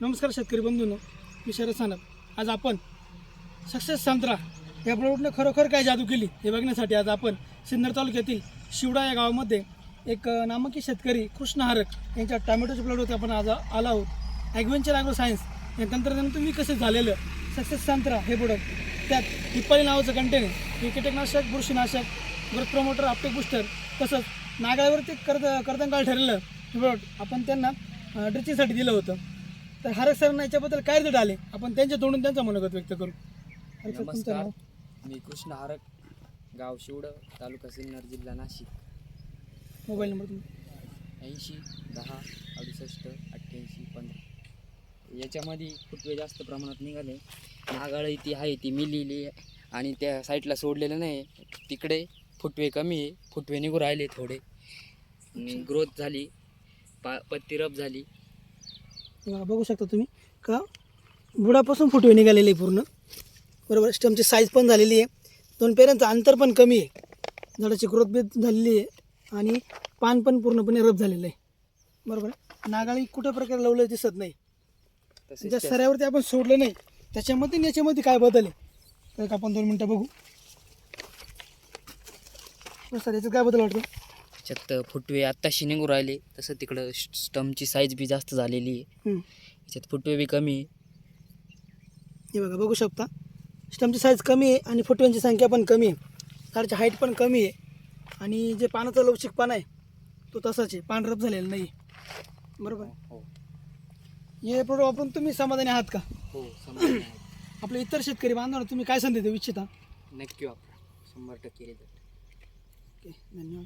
नमस्कार शेतकरी बंधूंनो मी शरद सानप. आज आपण सक्सेस संत्रा या प्रोडक्टनं खरोखर काय जादू केली हे बघण्यासाठी आज आपण सिन्नर तालुक्यातील शिवडा या गावामध्ये एक नामकी नामांकित शेतकरी कृष्ण हारक यांच्या टॅमॅटोच्या प्लॉटवरती आपण आज आला आलो आहोत. ॲग्व्हेंचर ॲग्रो सायन्स या तंत्रज्ञानातून विकसित झालेलं सक्सेस संत्रा हे प्रोडक्ट त्यात हिप्पाली नावाचं कंटेनर हे कीटकनाशक बुरशीनाशक ग्रोथ प्रमोटर आपटे बुस्टर तसंच नागाळ्यावरती कर्द कर्दंकाळ ठरलेलं हे प्रोडक्ट आपण त्यांना ड्रिचिंगसाठी दिलं होतं. तर हरक सरांना याच्याबद्दल काय रिझल्ट आले? आपण त्यांच्या तोंडून त्यांचं मनोगत व्यक्त करू. हरक सर, तुमचं नमस्कार. नाव? मी कृष्ण हारक गाव शिवड तालुका सिन्नर जिल्हा नाशिक. मोबाईल नंबर तुमचा. ऐंशी दहा अडुसष्ट अठ्ठ्याऐंशी पंधरा. याच्यामध्ये फुटवे जास्त प्रमाणात निघाले. नागाळ ती आहे ती मिलीली आणि त्या साईडला सोडलेलं नाही. तिकडे फुटवे कमी आहे. फुटवे निघू राहिले थोडे. ग्रोथ झाली. पा पत्ती रब झाली. बघा बघू शकता तुम्ही. का? बुडापासून फुटवे निघालेले आहे पूर्ण. बरोबर? स्टमची साईज पण झालेली आहे. दोन पेऱ्यांचं अंतर पण कमी आहे. झाडाची ग्रोथ बी झालेली आहे. आणि पान पण पूर्णपणे रब झालेलं आहे. बरोबर? आहे? नागाळी कुठं प्रकारे लावलं दिसत नाही. ज्या त्या- सऱ्यावरती आपण सोडलं नाही त्याच्यामध्ये याच्यामध्ये काय बदल आहे? तर एक आपण दोन मिनटं बघू. सर याच्यात काय बदल वाटतो? त्याच्यात फुटवे आत्ताशी निघू राहिले. तसं तिकडं स्टमची साईज बी जास्त झालेली आहे. हम्म. याच्यात फुटवे बी कमी आहे. हे बघा बघू शकता. स्टमची साईज कमी आहे आणि फुटव्यांची संख्या पण कमी आहे. झाडाची हाईट पण कमी आहे. आणि जे पानाचा लवचिकपणा आहे तो तसाच आहे. पांढरप झालेला नाही बरोबर? हो हे. प्रोडक्ट वापरून तुम्ही समाधानी आहात का? हो समाधानी आहे. आपले इतर शेतकरी बांधवांना तुम्ही काय संदेश देऊ इच्छिता? नक्की वापरा. शंभर टक्के धन्यवाद.